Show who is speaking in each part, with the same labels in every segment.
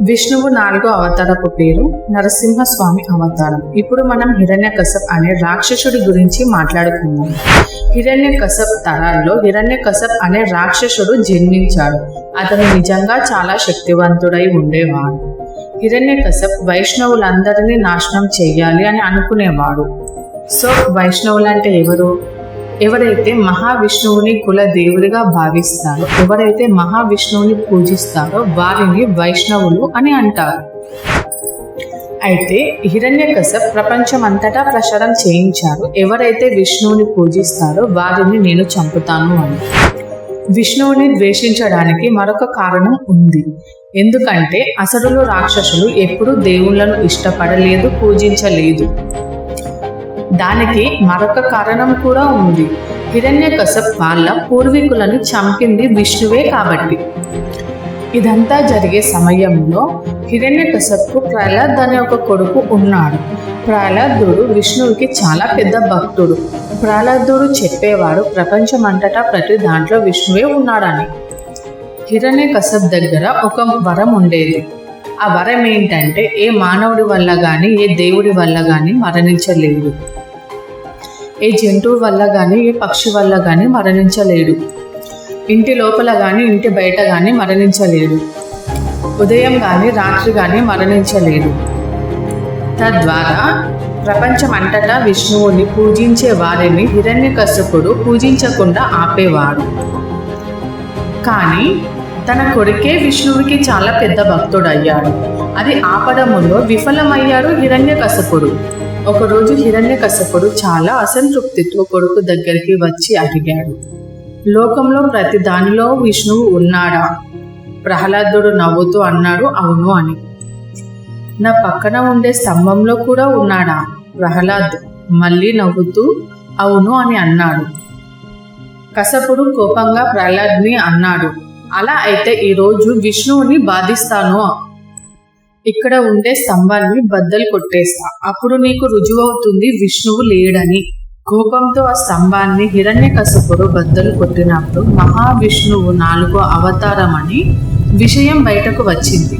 Speaker 1: విష్ణువు నాలుగో అవతారపు పేరు నరసింహస్వామి అవతారం. ఇప్పుడు మనం హిరణ్య కసప్ అనే రాక్షసుడి గురించి మాట్లాడుకుందాం. హిరణ్య కసప్ తరాల్లో హిరణ్య కసప్ అనే రాక్షసుడు జన్మించాడు. అతను నిజంగా చాలా శక్తివంతుడై ఉండేవాడు. హిరణ్య కసప్ వైష్ణవులందరినీ నాశనం చెయ్యాలి అని అనుకునేవాడు. సో వైష్ణవులంటే ఎవరు? ఎవరైతే మహావిష్ణువుని కుల దేవుడిగా భావిస్తారో ఎవరైతే మహావిష్ణువుని పూజిస్తారో వారిని వైష్ణవులు అని అంటారు. అయితే హిరణ్యకశప్ ప్రపంచమంతటా ప్రచారం చేయించారు. ఎవరైతే విష్ణువుని పూజిస్తారో వారిని నేను చంపుతాను అని. విష్ణువుని ద్వేషించడానికి మరొక కారణం ఉంది. ఎందుకంటే అసడులు రాక్షసులు ఎప్పుడూ దేవుళ్ళను ఇష్టపడలేదు పూజించలేదు. దానికి మరొక కారణం కూడా ఉంది. హిరణ్యకశప్ వాళ్ళ పూర్వీకులను చంపింది విష్ణువే కాబట్టి. ఇదంతా జరిగే సమయంలో హిరణ్యకశప్కు ప్రహ్లాద్ అనే ఒక కొడుకు ఉన్నాడు. ప్రహ్లాదుడు విష్ణువుకి చాలా పెద్ద భక్తుడు. ప్రహ్లాదుడు చెప్పేవాడు ప్రపంచమంతటా ప్రతి దాంట్లో విష్ణువే ఉన్నాడని. హిరణ్యకశప్ దగ్గర ఒక వరం ఉండేది. ఆ వరం ఏంటంటే ఏ మానవుడి వల్ల కానీ ఏ దేవుడి వల్ల కానీ మరణించలేడు. ఏ జంతువు వల్ల కానీ ఏ పక్షి వల్ల కానీ మరణించలేడు. ఇంటి లోపల కానీ ఇంటి బయట కానీ మరణించలేడు. ఉదయం కానీ రాత్రి కానీ మరణించలేడు. తద్వారా ప్రపంచం అంతటా విష్ణువుని పూజించే వారిని హిరణ్యకశపుడు పూజించకుండా ఆపేవాడు. కానీ తన కొడుకే విష్ణువుకి చాలా పెద్ద భక్తుడయ్యాడు. అది ఆపడములో విఫలమయ్యాడు హిరణ్యకశపుడు. ఒకరోజు హిరణ్యకశపుడు చాలా అసంతృప్తితో కొడుకు దగ్గరికి వచ్చి అడిగాడు లోకంలో ప్రతి దానిలో విష్ణువు ఉన్నాడా ప్రహ్లాదుడు నవ్వుతూ అన్నాడు అవును అని. నా పక్కన ఉండే స్తంభంలో కూడా ఉన్నాడా ప్రహ్లాద్ మళ్ళీ నవ్వుతూ అవును అని అన్నాడు. కసపుడు కోపంగా ప్రహ్లాద్ని అన్నాడు అలా అయితే ఈరోజు విష్ణువుని బాధిస్తాను. ఇక్కడ ఉండే స్తంభాన్ని బద్దలు కొట్టేస్తా. అప్పుడు నీకు రుజువవుతుంది విష్ణువు లేడని. కోపంతో ఆ స్తంభాన్ని హిరణ్య కసపుడు బద్దలు కొట్టినప్పుడు మహావిష్ణువు నాలుగో అవతారమని విషయం బయటకు వచ్చింది.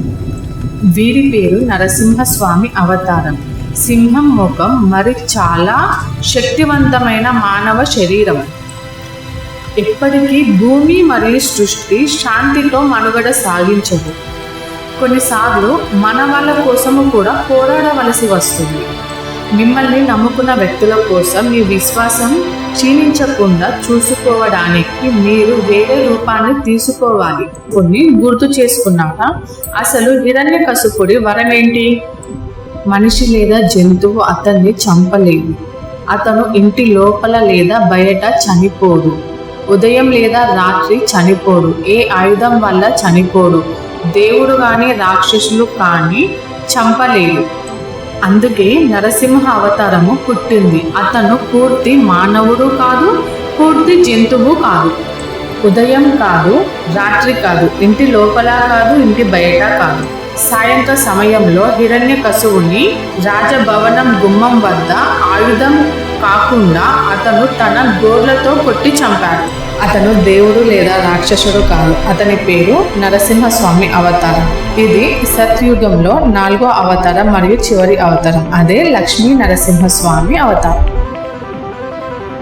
Speaker 1: వీరి పేరు నరసింహస్వామి అవతారం. సింహం ముఖం మరి చాలా శక్తివంతమైన మానవ శరీరం. ఎప్పటికీ భూమి మరియు సృష్టి శాంతితో మనుగడ సాగించదు. కొన్నిసార్లు మన వాళ్ళ కోసము కూడా పోరాడవలసి వస్తుంది. మిమ్మల్ని నమ్ముకున్న వ్యక్తుల కోసం మీ విశ్వాసం క్షీణించకుండా చూసుకోవడానికి మీరు వేరే రూపాన్ని తీసుకోవాలి. కొన్ని గుర్తు చేసుకున్నాక అసలు హిరణ్య కసుపుడి వరం ఏంటి మనిషి లేదా జంతువు అతన్ని చంపలేదు. అతను ఇంటి లోపల లేదా బయట చనిపోడు ఉదయం లేదా రాత్రి చనిపోడు. ఏ ఆయుధం వల్ల చనిపోడు? దేవుడు కానీ రాక్షసులు కానీ చంపలేడు అందుకే నరసింహ అవతారము పుట్టింది. అతను పూర్తి మానవుడు కాదు పూర్తి జంతువు కాదు. ఉదయం కాదు రాత్రి కాదు ఇంటి లోపల కాదు ఇంటి బయట కాదు. సాయంత్ర సమయంలో హిరణ్య కసువుని రాజభవనం గుమ్మం వద్ద ఆయుధం కాకుండా అతను తన గోర్లతో కొట్టి చంపాడు. అతను దేవుడు లేదా రాక్షసుడు కాదు. అతని పేరు నరసింహస్వామి అవతారం. ఇది సత్యుగంలో నాలుగో అవతారం మరియు చివరి అవతారం. అదే లక్ష్మీ నరసింహస్వామి అవతారం.